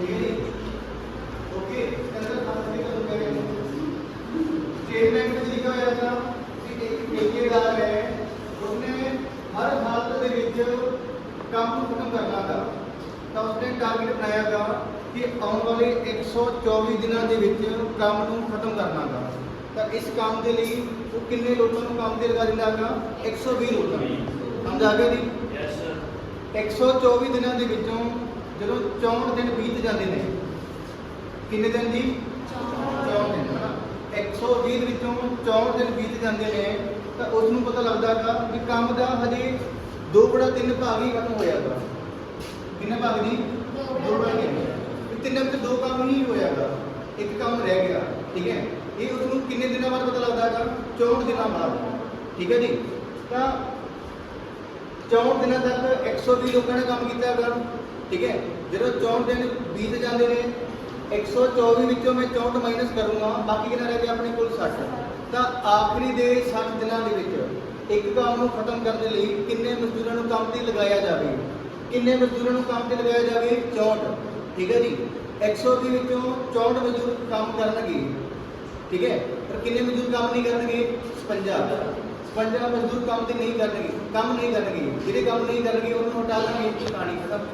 Okay इसका खास निकल गए स्टेट बैंक में लिखा होया था कि एक ठेकेदार है उसने हर हालत ਦੇ ਵਿੱਚ ਕੰਮ ਖਤਮ ਕਰਨਾ ਦਾ ਤਾਂ ਉਸਨੇ ਟਾਰਗੇਟ ਬਣਾਇਆ ਦਾ ਕਿ ਆਉਣ ਵਾਲੇ 124 ਦਿਨਾਂ ਦੇ ਵਿੱਚ ਕੰਮ ਨੂੰ ਖਤਮ ਕਰਨਾ ਦਾ ਤਾਂ ਇਸ ਕੰਮ ਦੇ ਲਈ ਉਹ ਕਿੰਨੇ ਲੋਕਾਂ ਨੂੰ ਕੰਮ ਤੇ ਲਗਾ ਦਿੰਦਾ ਹੈਗਾ 120 ਲੋਕਾਂ ਨੂੰ ਸਮਝ ਆ ਗਿਆ ਜੀ ਯੈਸ ਸਰ 124 ਦਿਨਾਂ ਦੇ ਵਿੱਚੋਂ ਜਦੋਂ 64 ਦਿਨ ਬੀਤ ਜਾਂਦੇ ਨੇ, ਕਿੰਨੇ ਦਿਨ ਜੀ? 64 ਦਿਨ, ਹਨਾ? 120 ਦੇ ਵਿੱਚੋਂ 64 ਦਿਨ ਬੀਤ ਜਾਂਦੇ ਨੇ, ਤਾਂ ਉਸ ਨੂੰ ਪਤਾ ਲੱਗਦਾ ਹੈਗਾ ਵੀ ਕੰਮ ਦਾ ਹਜੇ 2 ਬੜਾ 3 ਭਾਗ ਹੀ ਖਤਮ ਹੋਇਆ ਹੈਗਾ ਕਿੰਨੇ ਭਾਗ ਜੀ? 2 ਬੜਾ 3 ਤਿੰਨ ਵਿੱਚ ਦੋ ਕੰਮ ਹੀ ਹੋਇਆਗਾ ਇੱਕ ਕੰਮ ਰਹਿ ਗਿਆ, ਠੀਕ ਹੈ? ਇਹ ਉਸ ਨੂੰ ਕਿੰਨੇ ਦਿਨਾਂ ਬਾਅਦ ਪਤਾ ਲੱਗਦਾ ਹੈਗਾ 64 ਦਿਨਾਂ ਬਾਅਦ, ਠੀਕ ਹੈ ਜੀ? ਤਾਂ 64 ਦਿਨਾਂ ਤੱਕ 120 ਲੋਕਾਂ ਨੇ ਕੰਮ ਕੀਤਾ ਹੈਗਾ ਠੀਕ ਹੈ? ਜਦੋਂ 64 ਦਿਨ ਬੀਤ ਜਾਂਦੇ ਨੇ 124 ਵਿੱਚੋਂ ਮੈਂ 64 ਮਾਈਨਸ ਕਰੂੰਗਾ, ਬਾਕੀ ਕਿੰਨਾ ਰਹਿ ਗਿਆ ਆਪਣੇ ਕੋਲ 60 ਤਾਂ ਆਖਰੀ ਦੇ 60 ਦਿਨਾਂ ਦੇ ਵਿੱਚ ਇੱਕ ਕੰਮ ਨੂੰ ਖਤਮ ਕਰਨ ਦੇ ਲਈ ਕਿੰਨੇ ਮਜ਼ਦੂਰਾਂ ਨੂੰ ਕੰਮ ਤੇ ਲਗਾਇਆ ਜਾਵੇ? ਕਿੰਨੇ ਮਜ਼ਦੂਰਾਂ ਨੂੰ ਕੰਮ ਤੇ ਲਗਾਇਆ ਜਾਵੇ? 64 ਠੀਕ ਹੈ ਜੀ? 120 ਵਿੱਚੋਂ 64 ਮਜ਼ਦੂਰ ਕੰਮ ਕਰਨਗੇ। ਠੀਕ ਹੈ? ਪਰ ਕਿੰਨੇ ਮਜ਼ਦੂਰ ਕੰਮ ਨਹੀਂ ਕਰਨਗੇ? 56 56 ਮਜ਼ਦੂਰ ਕੰਮ ਤੇ ਨਹੀਂ ਕਰਨਗੇ। ਕੰਮ ਨਹੀਂ ਕਰਨਗੇ। ਜਿਹੜੇ ਕੰਮ ਨਹੀਂ ਕਰਨਗੇ, ਉਹਨਾਂ ਨੂੰ ਹਟਾ ਦਾਂਗੇ ਕਹਾਣੀ ਖਤਮ।